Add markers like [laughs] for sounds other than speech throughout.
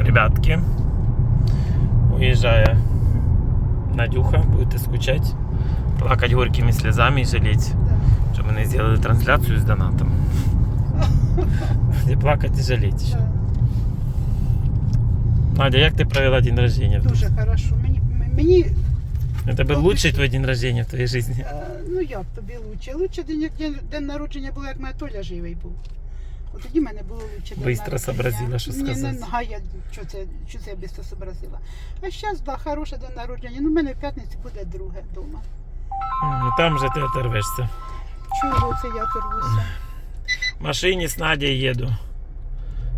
Ребятки, уезжая Надюха, будете скучать, плакать горькими слезами и жалеть, что мы не сделали трансляцию с донатом. Будете плакать и жалеть. еще. Да. Надя, як ти провела день рождения? Дуже хорошо. Мені, мені Это был Ну, лучший ты твой день рождения в твоей жизни? е, ну як тобі лучше? Лучше день, як день, день народження було, як моя Толя живий був. От тоді в мене було лучше. Бистро сообразила, що сказати. Не, га, я, що це, що це я бистро сообразила. А зараз, да, хороше день народження. Ну, в мене в п'ятницю буде друге вдома. Ну, Там же ти оторвешся. Чого це я торгуся? В машині з Надєю їду.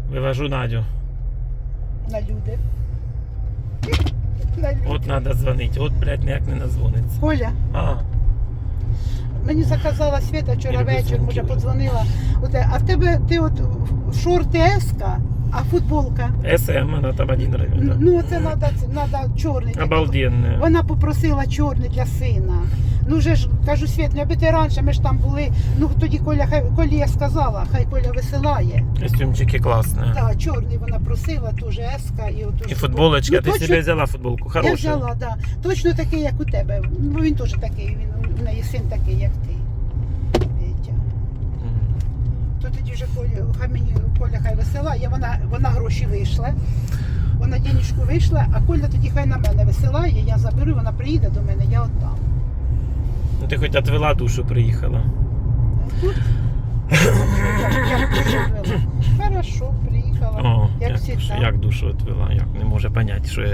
Вивожу Надю. На люди. На люди. От треба дзвонити. От, блядь, ніяк не назвониться. Коля, А, мені заказала Свята вчора вечір, може подзвонила. От, а в тебе ти от шорти еска, а футболка. СМ, вона там один район. Ну, це треба надо чорний. Обалденне. Вона попросила чорний для сина. Ну вже ж кажу, Світ, ну аби ти раніше ми ж там були. Ну тоді Коля, хай Колі я сказала, хай Коля висилає. Костюмчики класні. Так, чорний вона просила, теж еска і оту І футболочка. Ну, Ти точно- собі взяла футболку. Я Хорошу. взяла, да. Точно такий, як у тебе. Ну він теж такий, він у неї син такий, як ти. Тут То тоді вже Коля, хай мені Коля хай висилає, вона, вона гроші вийшла. Вона денежку вийшла, а Коля тоді хай на мене висилає, я заберу, вона приїде до мене, я віддам. Ну ти хоч отвела душу, приїхала. Тут як, як дуже вела. Хорошо, приїхала. О, як як, всегда. що- як душу отвела, як не може поняти, що я,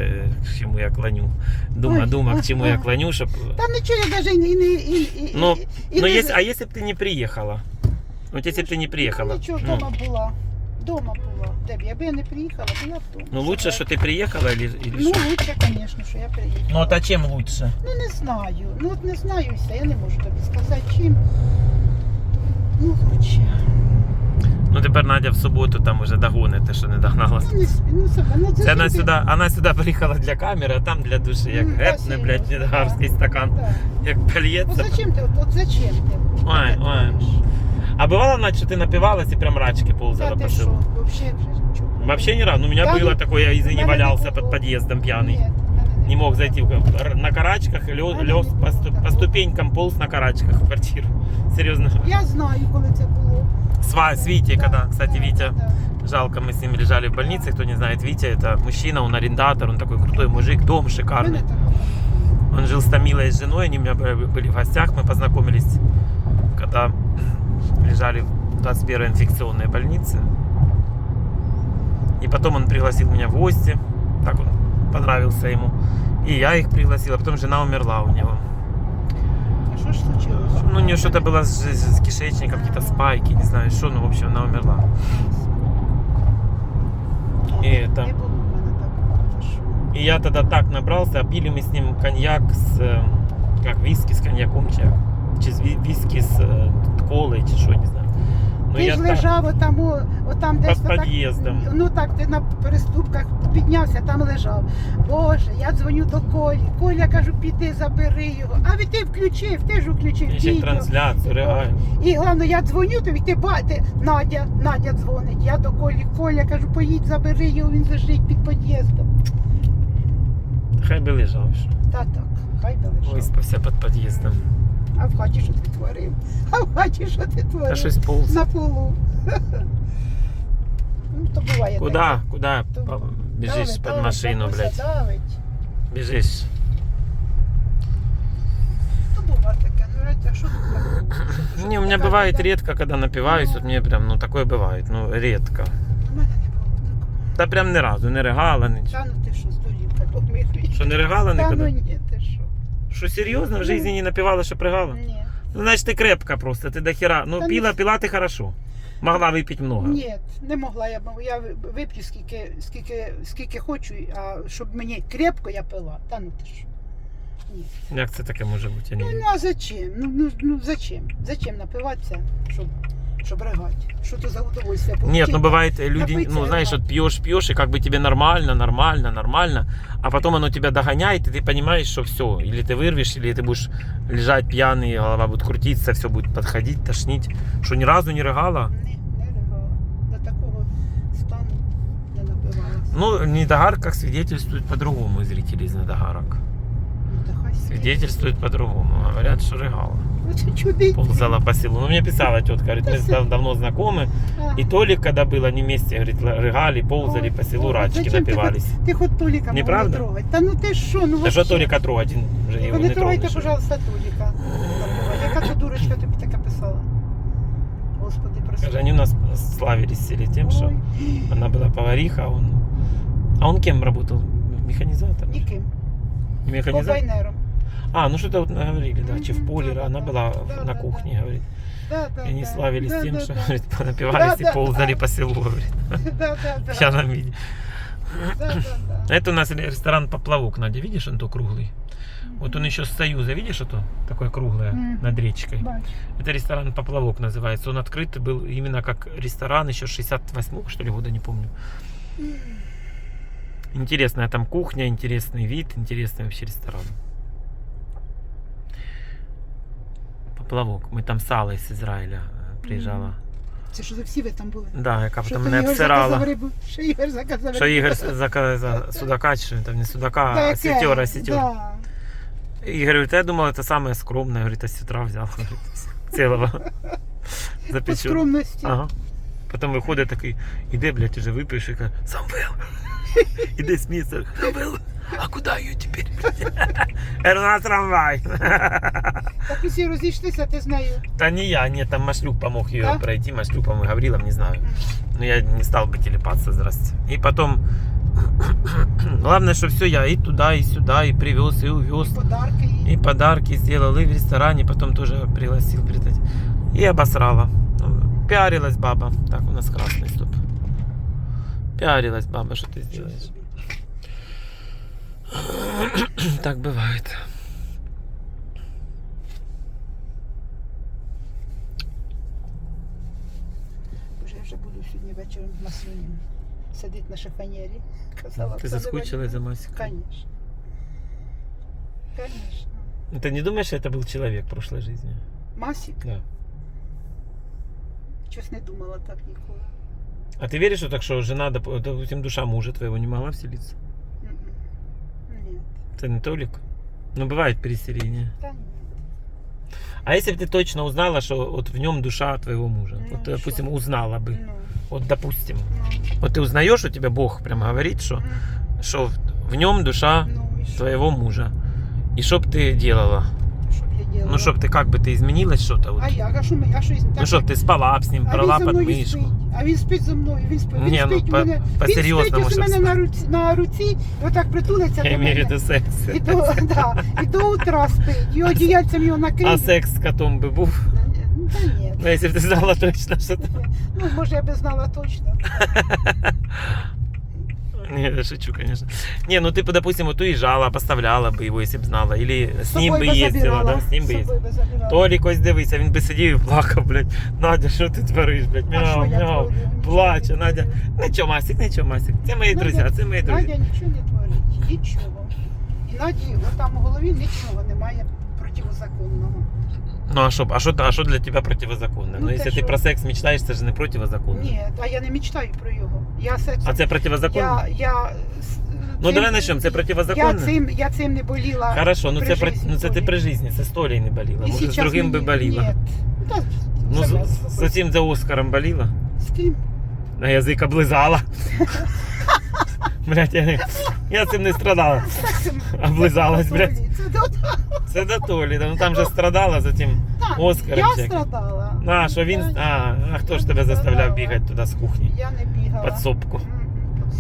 к чому я клоню. Дума, Ой, дума, а, к чому я а. клоню, щоб... Та нічого я навіть і не... І, і, і, Ну, і, Ну, не- если, а если бы ты не приехала? Вот если бы ты не приехала. Нічого, ну, вдома була. Вдома була. Дебі, аби я не приїхала, то я вдома. ну лучше, что ты приехала или, или Ну, что? лучше, звісно, що я приїхала. Ну, а чем лучше? Ну не знаю. Ну от не знаю і все. Я не можу тобі сказати чим. Ну лучше. Ну, тепер Надя в суботу там уже догонить те, що не догнала. Ну не спі- ну себе. Ну, Це зачем вона ти- сюди, вона сюди приїхала для камери, а там для душі, як М, гепне, красиво, блядь, да, відгарський стакан, Да. як Ну польється. зачем ти? От, от зачем ти? Ой, таке ой. твориш? А бывало, Надь, что ты напивалась и прям рачки ползала Та по ти що? селу? Вообще вже чого? Вообще ни разу. Ну, у меня Да было ну, такое, я из-за у не мене не валялся було. под подъездом пьяный. Ні, в мене Не мог зайти в- на карачках, лез, по, по ступенькам, полз на карачках в квартиру. [laughs] Серьезно. Я знаю, коли це було. С, с Витей, Да, когда, кстати, да, Витя, да. жалко, мы с ним лежали в больнице, кто не знает, Витя это мужчина, он арендатор, он такой крутой мужик, дом шикарный. Он жил с Томилой, с женой, они у меня были в гостях, мы познакомились, когда [clears throat] лежали в 21 инфекционной больнице. И потом он пригласил меня в гости, так он понравился ему. И я их пригласил, а потом жена умерла у него. А що ж случилось? Ну, у нее что-то было с, с кишечником, какие-то спайки, не знаю что, ну, в общем, она умерла. И это... И я тогда так набрался, а пили мы с ним коньяк с, как виски с коньяком, чи, чи з ві- виски э, колой, чи що, не знаю. Ну, Ти я ж так, лежав отам, о- отам десь Під отак, під'їздом. Ну так, ти на переступках піднявся, там лежав. Боже, я дзвоню до Колі. Коля кажу, піди забери його. А ти включив, ти ж включив я ще відео. трансляцію, реально. І головне, я дзвоню тобі, ти бачите, Надя, Надя дзвонить. Я до Колі, Коля кажу, поїдь, забери його, він лежить під під'їздом. Хай би лежав. що. Та так, хай би лежав. Виспався під під'їздом. А в хаті що ти творив? А в хаті що ти Та творив? щось полз. На полу. ну, то буває таке. Куда? Куда То- по- біжиш Давить, під давить, машину, бабуся блядь? Давить. Біжиш. Ну, буває таке. Ну, Рать, а що тут такого? Що [coughs] Не, у ти меня така бывает біда? редко, когда напиваюсь, вот мне прям, ну такое бывает, ну редко. У мене не було такого. Та прям ни разу, не ригала, нічого. Та ну ти що, здурів, помилуй. Що не ригала Та ну ніколи? ні, ти що? Що серйозно, в житті не напивала, що пригала? Ні. Ну, значит, ты крепко просто, ты до хера. Ну, Та пила, ну- пила ты хорошо. Могла выпить много. Ні, не могла я. Я вип'ю скільки, скільки, скільки хочу, а щоб мені крепко я пила. Та ну ти що? Ні. Як це таке може бути? Я не Ну, вірю. ну а зачем? Ну, ну, ну зачем? Зачем напиватися, щоб, щоб ригати? Що то за удовольствие? Нет, получить? ну бывает, э, люди, Напыться, ну, знаешь, вот пьешь, пьешь, и как бы тебе нормально, нормально, нормально, а потом оно тебя догоняет, и ты понимаешь, что все, или ты вырвешь, или ты будешь лежать пьяный, голова будет крутиться, все будет подходить, тошнить, что ни разу не рыгала. Не, не ригала. До такого стану не напивалася. Ну, в недогарках свидетельствуют по-другому зрители из недогарок. Ну. Свидетельствуют по-другому. Говорят, что рыгала. Оце чудить. Ползала по селу. Ну, мне писала тетка, говорит, мы Да дав- давно знакомы. А. И Толик, когда был, они вместе, говорит, рыгали, ползали Ой, по селу, ой, рачки зачем ти напивались. хоч- Ти хоч Толіка мого Неправда? не трогай. Та ну ти що, ну Да что вообще. Толика трогать, он уже его Ви не не трогайте, тронешь. пожалуйста, Толіка. Яка ти дурочка тобі таке писала? Господи, Скажи, прости. они у нас славились в селе тем, что Ой, она была повариха, а он... А он кем работал? Механизатор? Ніким. Механизатор? Комбайнером. А, ну что-то вот говорили, да, чи в Мгм, поле, да, она была на кухне, говорит. И они славились тем, что говорит, напивались Да, да, и ползали по селу, говорит, в пьяном виде. Это у нас ресторан Поплавок, Надя, видишь, он то круглый? Вот он еще с Союза, видишь, это такое круглое Мгм. над речкой. Бачу. Это ресторан Поплавок называется. Он открыт был именно как ресторан еще 68 что ли года, не помню. Интересная там кухня, интересный вид, интересный вообще ресторан. Поплавок. Мы там с Аллой с Израиля э, приезжала. Це що за всі ви там були? Да, яка Що потім то мене Ігор заказав обсирала. рибу? Що Ігор заказав Що рибу? Ігор заказав судака, чи що він там не судака, Да, а яке? сетера, сетера. Да. И говорит, я думал, это самое скромное. Говорит, а с утра взял. говорит, Целого. По Запечен. скромності. Ага. Потім виходить такий, іде, блядь, уже випивши, і каже, Самвел, [laughs] іде сміється, Самвел, а куди її тепер? [laughs] Я говорю, на трамвай. Так усі розійшлися, ти з нею. Та не я, нет, там Машлюк помог ее Да? пройти, Машлюк, по-моему, Гаврилов, не знаю. Но я не стал бы телепаться, здрасте. И потом, [clears throat] главное, что все, я и туда, и сюда, и привез, и увез. Подарки їй. И подарки сделал, и в ресторане потом тоже пригласил передать. И обосрала. Ну, Пиарилась баба. Так, у нас красный, стоп. Пиарилась баба, что ты сделаешь? [clears throat] Так бывает. Вже вже буду сьогодні вечором в Маслині. Сидить на шифонєрі. Казала, Ты Оксана заскучилась за Іванівна. Масиком? Конечно. Конечно. Ты не думаешь, что это был человек в прошлой жизни? Масік? Да. Щось не думала так ніколи. А ты веришь, что так что жена, доп- допустим, душа мужа твоего не могла вселиться? М-м. Ні. Это не Толик? Ну, бывает переселение. Та ні. А если бы ты точно узнала, что вот в нем душа твоего мужа? Ну, вот, допустим, что? узнала бы. Ну, Вот, допустим. ну, Вот ты узнаешь, у тебя Бог прямо говорит, что, м, что в- в нем душа ну і що? твоего мужа. И что бы ты делала? Щоб я делала? Ну, чтобы ты как бы ты изменилась что-то? Вот. А як? А що ми? А що із- Ну, так, чтобы ты спала б с ним, а брала він за под мною мышку. спить. А він спить за мною, він спить. Він Ні, ну, спить по- у мене, по-серйозному, він спить щоб ось у мене на спати. руці, на руці, і отак притулиться Я до имею в мене. виду секс. І до, [laughs] да, і до утра спить. І одіяльцем його накриє. А секс с котом бы был? Ну, Та ні. Ну, если бы ты знала точно, что ты... Ну, може, я би знала точно. [laughs] Не, [laughs] я шучу, конечно. Не, ну ты бы, допустим, вот уезжала, поставляла бы его, если бы знала. Или с З ним бы собою би ездила, забирала. да, с ним З бы собою ездила. би забирала. Толік ось дивися, він би сидів і плакав, блядь. Надя, що ти твориш, блядь? А що Мяу, я мяу. творю? Нічого Плаче, не Надя. творю. Нічого, Масик, нічого, Масик. Це мої Надя- друзі, це мої друзі. Надя нічого не творить, нічого. І Наді там у голові нічого немає противозаконного. Ну а що, а що, а що для тебе противозаконне? Ну, Ну, те, якщо ти що- про секс мечтаєш, це ж не противозаконне. Ні, а я не мечтаю про його. Я сексом, А це противозаконне? я, я, с- Ну цим- давай начнемо, це Я противозаконне? цим, я цим не боліла. Хорошо, ну при це, про- житті ну це ти Толі. при житті, це з Толею не боліла. І Може, з сейчас другим би мені- боліла. Ні. Та, Ну, себе з, з спокійно. цим за Оскаром боліла. З ким? На язик облизала. [laughs] Блять, я, я цим не страдала. Так, цим- Облизалась, це блядь. Толі, Це до Це до Толі, ну там же страдала за тим Так, Оскаром. Я всяким. страдала. А, що він. Я- А, а хто я ж тебе не заставляв страдала. бігати туди з кухні? Я не бігала. Подсобку, М-м,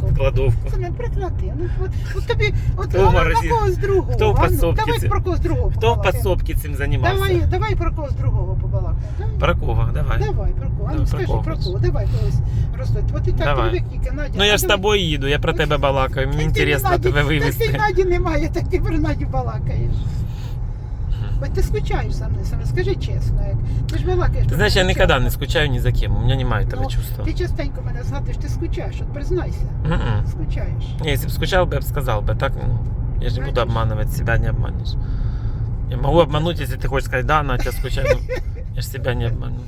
В кладовку. Це не прекрати. Ну, от, от тобі, от Хто а ну, морозив? на когось другого. Хто в ну, подсобці Давай про когось другого Хто в побалакаємо. цим займався? Давай, давай про когось другого побалакаємо. Давай. Про кого? Давай. Давай, про кого? А Да, ну, про скажи, кого про хочеш? кого? Давай когось роздать. От ти так Давай. привик, тільки Надя. Ну я ж з тобою їду, я про тебе балакаю, мені інтересно тебе Так ти вивезти. Наді немає, так ти про Надю балакаєш. Ось ти скучаєш за мною, саме, скажи чесно. Як. Ти ж балакаєш. Ты про знаешь, я мене никогда часто. не скучаю ни за кем, у меня нема этого Ну, чувства. Ти частенько мене згадуєш, ти скучаєш, от признайся. М-м. Скучаєш. Не, если бы скучал бы, я бы сказал бы, так, ну, я же не буду Знаешь. обманывать, себя не обманешь. Я могу обмануть, если ты хочешь сказать, да, Надя, скучаю, но я же себя не обману.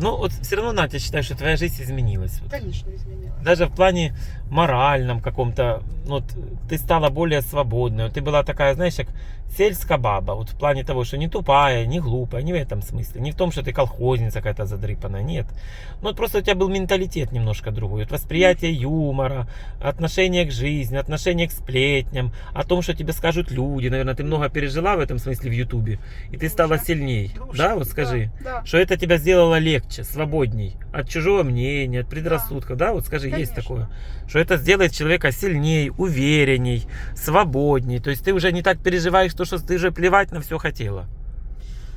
Ну, вот все равно, Надя, я считаю, что твоя жизнь изменилась. Вот. Звісно, змінила. Даже в плане моральном каком-то, ну, ты стала более свободной. Ты была такая, знаешь, как сельская баба. Вот в плане того, что не тупая, не глупая, не в этом смысле. Не в том, что ты колхозница какая-то задрыпанная, нет. Ну, вот просто у тебя был менталитет немножко другой. Вот восприятие юмора, отношение к жизни, отношение к сплетням, о том, что тебе скажут люди. Наверное, ты много пережила в этом смысле в Ютубе. И ты стала сильней. Дуже. Да, вот скажи. Да, да. Что это тебя сделало легче, свободней от чужого мнения, от предрассудков, да? Вот скажи, есть Конечно. такое? Что это сделает человека сильней, уверенней, свободней. То есть ты уже не так переживаешь, то, что ты уже плевать на все хотела.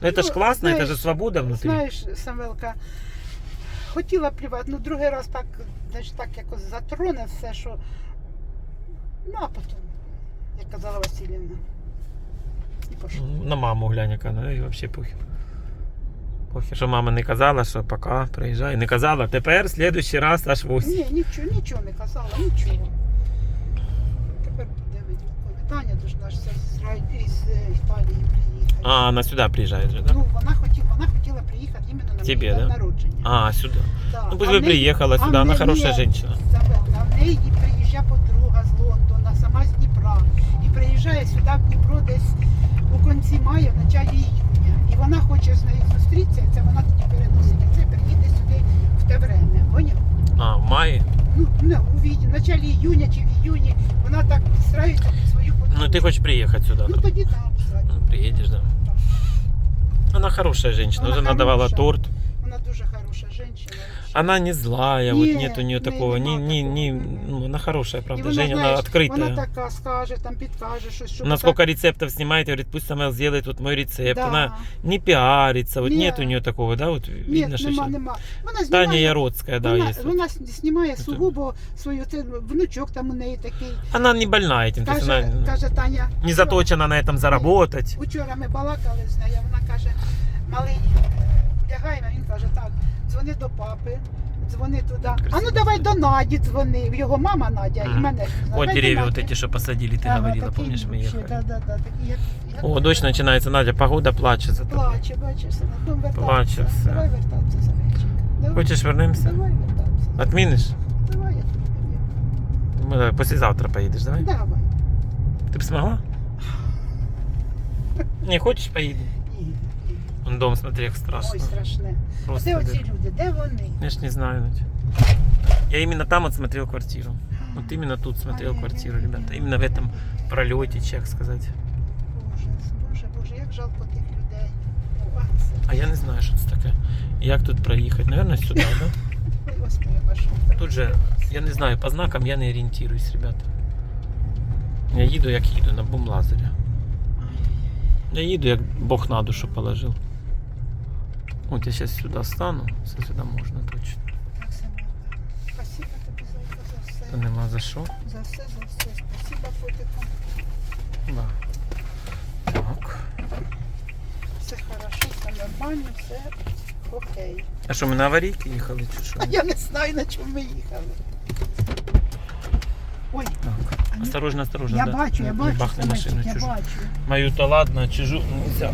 Ну, это Ну, ж классно, это же знаешь, свобода внутри. Знаєш, Самвелка, хотіла плівати, ну другий раз так, значить, так якось затроне все, що. Ну, а потім, як казала Васильівна. І пошло. На маму глянь, яка, ну і взагалі похер. Похер, що мама не казала, що пока, приїжджай. Не казала, тепер, следующий раз аж 8. Ні, нічого, нічого не казала, нічого. Тепер буде видно, коли Таня должна ж з, Ра- із е, Італії приїхати. А, она сюда приезжает же, да? Ну, вона хотіла, вона хотіла приїхати іменно на Тебе, мій день да? народження. А, сюда. Да. Ну, пусть А бы в неї- приехала а сюда, в она неї- хорошая ні, женщина. Забавно. В неї приїжджає подруга з Лондона, сама з Дніпра. І приїжджає сюди в Дніпро десь у кінці мая, в началі іюня. І вона хоче з нею зустрітися, і це вона тоді переносить. І це приїде сюди в те время. Поняв? А, в мае? Ну, не, у від- в началі июня чи в июні вона так підстраюється під свою подругу. Ну, ты хочешь приехать сюда? Ну да? тоді там, кстати. Ну, приедешь, да. Она хорошая женщина, Она уже надавала хорошая. торт. Вона дуже хороша жінка. Она не злая, вот Не, нет у нее не, такого, не, нема не, не, такого. ну, она хорошая, І правда, вона, Женя, она знаєш, открытая. Вона така скаже, там підкаже щось, що Насколько рецептов снимает, говорит, пусть Самел сделает вот мой рецепт. Да. Она не пиарится, вот Не. нет у нее такого, да, вот Ні, видно, что нема, щас- нема. Вона Таня знімає, Яроцкая, да, вона, есть. вот. вона знімає Это- сугубо свою, це внучок там у неї такий. Она не больна этим, то есть Каже, она каже Таня, не заточена на этом заработать. Учора ми балакали з нею, вона каже, малий, дзвони до папи, дзвони туди. А ну давай до Наді дзвони. Його мама Надя і Мгм. мене. ж знає. Вот Давай до деревья Наді. вот эти, что посадили, ты Ага, говорила, такі помнишь, мы вообще, ехали. Да, да, да, такі, як, як О, дождь начинается, Надя, погода плачет за тобой. Плаче, бачиш, сина. Ну, вертатися. Плаче все. Давай вертатися, Самечик. Давай, Хочешь вернемся? давай вертатися. Отменишь? Давай я тобі під'їду. Мы давай, послезавтра поедешь, давай? Давай. Ты бы смогла? [sighs] Не хочешь, поеду. Дом, смотри, как страшно. Ой, страшне. Просто де оці люди? Де вони? Я ж не знаю, Надя. Я именно там вот смотрел квартиру. Вот именно тут смотрел квартиру, ребята. Именно в этом пролете, чек сказать. Боже, боже, боже, як жалко тих людей. А, я не знаю, що це таке. Як тут проїхати? Наверное, сюди, да? Ой, Господи. Тут же, я не знаю, по знакам я не орієнтуюсь, ребята. Я їду, як їду, на бумлазері. Я їду, як Бог на душу положив. От я зараз сюди стану, все сюди можна точно. Спасибо тобі за все. Та нема за що. За все, за все. Спасибо, котику. Да. Так. Все хорошо, все нормально, все окей. А що, ми на аварійки їхали чи що? А я не знаю, на чому ми їхали. Ой, Так. а Осторожно, осторожно. я да. бачу, я Не бачу, бахни Семенчик, машину я чужу. бачу. Мою-то ладно, чужу нельзя.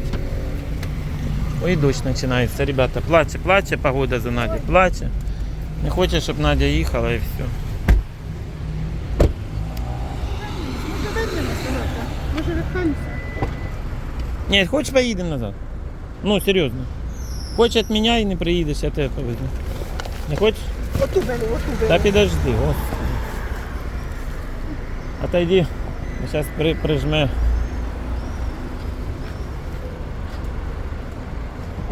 Ой, дождь начинается, ребята. Плаче, плаче, погода за Надей, плаче. Не хоче, щоб Надя їхала і все. Може вернемося, Льоша? Може вернемося? Ні, хочеш поїдемо назад? Ну, серйозно. Хочеш від мене і не приїдеш, я тебе повезу. Не хочеш? Оту бери, оту бери. Та підожди, господи. Отойди. Зараз при, прижме.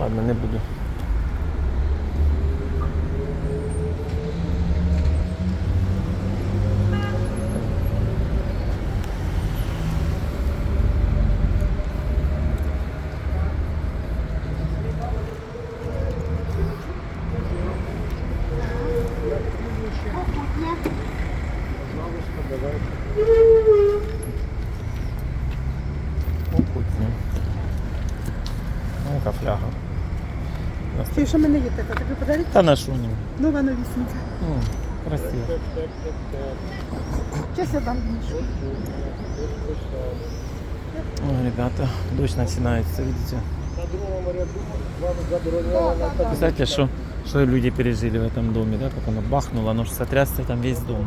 Ладно, не буду. Попутня. Попутно. Ну, яка фляга Ти що мене є така? Тобі подарити? Та на що ні? Нова новісінька. Ну, красиво. Зараз я дам книжку. Ой, ребята, дождь начинается, видите? Да, да, да. Знаете, что Что люди пережили в этом доме, да, как оно бахнуло, оно же сотрясся там весь дом.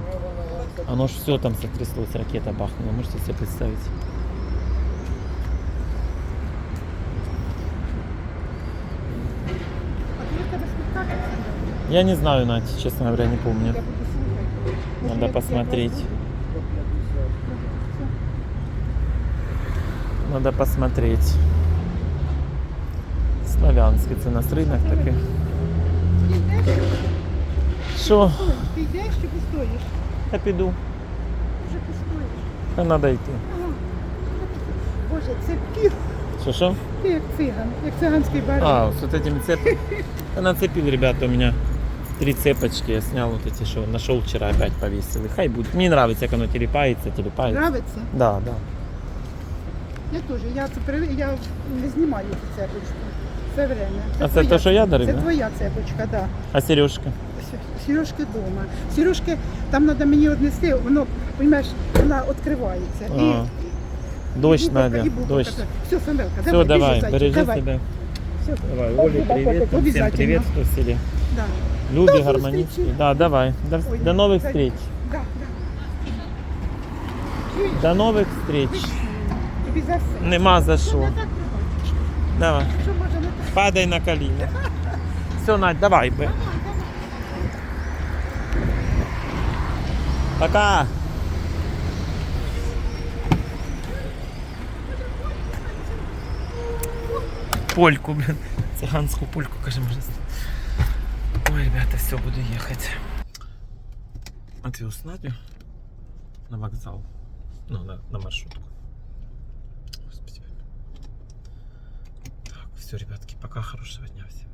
Оно ж все там сотряслось, ракета бахнула, можете себе представить? Я не знаю, Надь, честно говоря, не помню. Я буду слухати. Може, Надо я- посмотреть. я Надо посмотреть. Славянський, це у нас ринок такий. Ти йдеш? Що? Ой, Ти йдеш чи постоїш? Я піду. Вже постоїш. Та треба йти. Ага. Боже, це пір. Що, що? Ти як циган, як циганський барин. А, с вот этими цепами. [laughs] Я нацепил, ребята, у меня три цепочки. Я снял вот эти, что нашел вчера, опять повесил. И хай будет. Мне нравится, как оно телепается, телепается. Нравиться? Да, да. Я теж. Я, це при- я не знімаю цю цепочку. Все время. А це твоя- те, що я дарив, Це да? твоя цепочка, так. Да. А сережка? Сережки вдома. Сережки там треба мені однести, воно, розумієш, вона відкривається. І, А, Дождь, і бубовка, Надя, і бубовка. дождь. Все, Самвелка, Все, давай, давай, біжи, зайчик, бережи давай. себя. Все. Давай, Оле, привет. Всем Обязательно. привет, кто в селе. Да. Любе, До гармонички. зустрічі. Да, давай. До, Ой, до новых дай- встреч. Да, да. Чуєш? До новых встреч. Тобі за все. Нема за Що що. не так пробачиш? Давай. Що може не так? Падай на колени. Все, Надь, давай. б. Пока. Польку, блин. Цыганскую польку, кажем, раз. Ой, ребята, все, буду ехать. Отвез Надю на вокзал. Ну, на, на маршрутку. Господи. Так, все, ребятки, пока, хорошего дня всем.